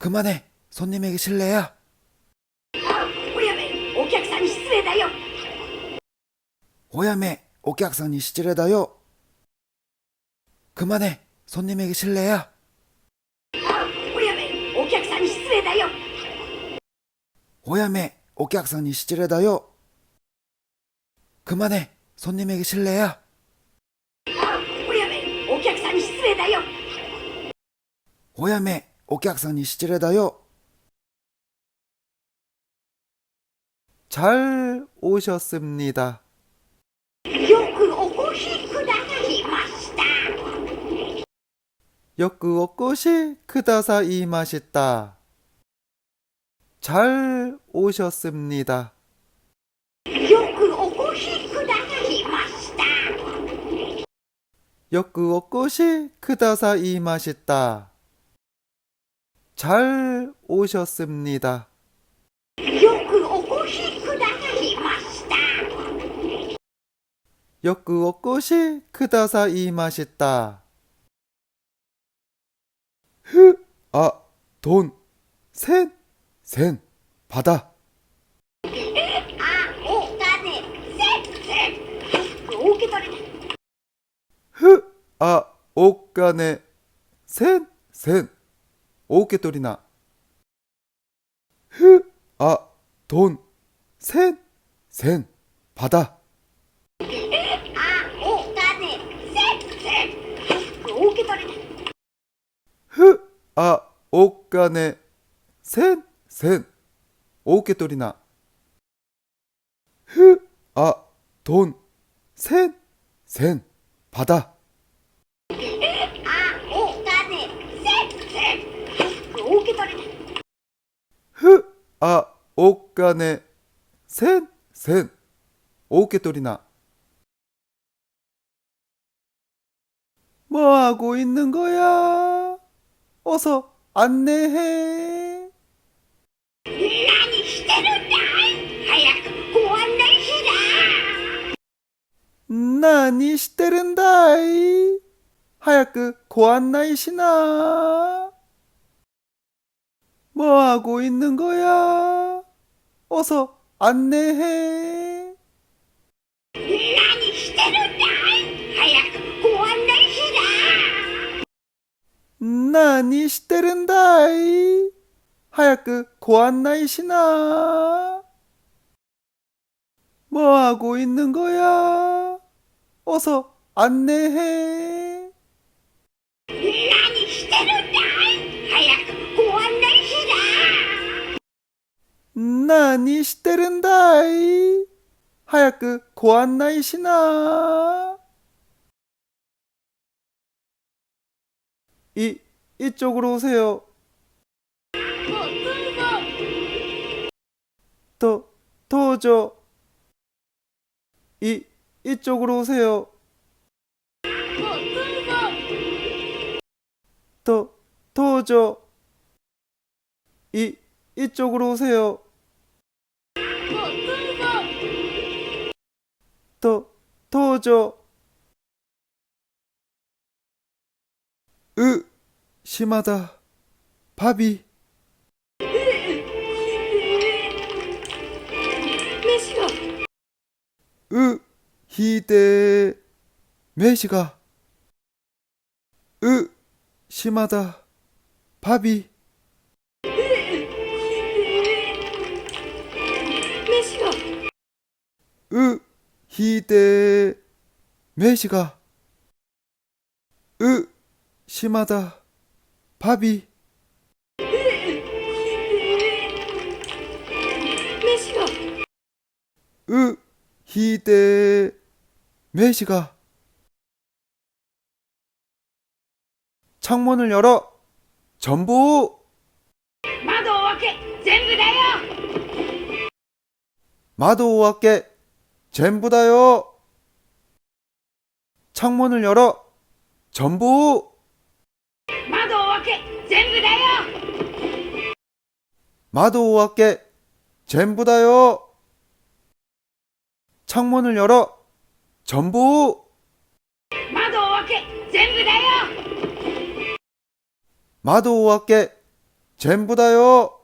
그만해. 손님에게 실례야. 오야메, 옥약산이 시지레다요. 그만해. 손님에게 실례야. 오야메, 옥약산이 시지레다요. 그만해. 손님에게 실례야. 오야메, 옥약산이 시지레다요. 오야메, 오객상이 시질에다요. 잘 오셨습니다. よくお越しくださいました 역그 옷꽃이 크다사이 맛있다. 잘 오셨습니다. よくお越しくださいました 역그 옷꽃이 크다사이 맛있다. 잘 오셨습니다. 역그오 꽃이 크다사 이 맛있다. 흐, 아, 돈, 센, 센, 바다. 아, 오, 까네, 센, 센. 오기더리. 흐, 아, 옥간에 센, 센, 5개돌이나. 흐, 아, 돈, 센, 센, 바다. 아, 오, 까네, 셋, 셋. 오개벌이다 흐, 아, 옥간에. 센, 센, 오개돌이나. 흐, 아, 돈, 센, 센, 바다. 옷간에 셋, 셋, 오깨돌이나. 뭐 하고 있는 거야? 어서 안내해. 난 이대로 난 하얗고 고안내시라. 나니 시테른다이. 하얗고 고안나이시나. 뭐 하고 있는 거야? 어서 안내해. 난 이대로 하얗 고안내시라. 나니 시테른다이 하얗그 고안나이시나 뭐하고 있는 거야 어서 안내해 な 나니 시테른다이. 하얗그 고안나이시나. 이, 이쪽으로 오세요. 도, 도저. 이, 이쪽으로 오세요. 도, 도저. 이, 이쪽으로 오세요. 또 도저. 으, 심하다. 바비. 으, 히데, 메시가. 으, 심하다. 바비. 으, 히데메시가 으 심하다. 바비. 메시가. 으 히데메시가 창문을 열어 전부 마도 오와케 전부다요 마도 오케 전부다요. 창문을 열어. 전부. 마도 오아케 전부다요. 마도 오아케 전부다요. 창문을 열어. 전부. 마도 오아케 전부다요. 마도 오아케 전부다요.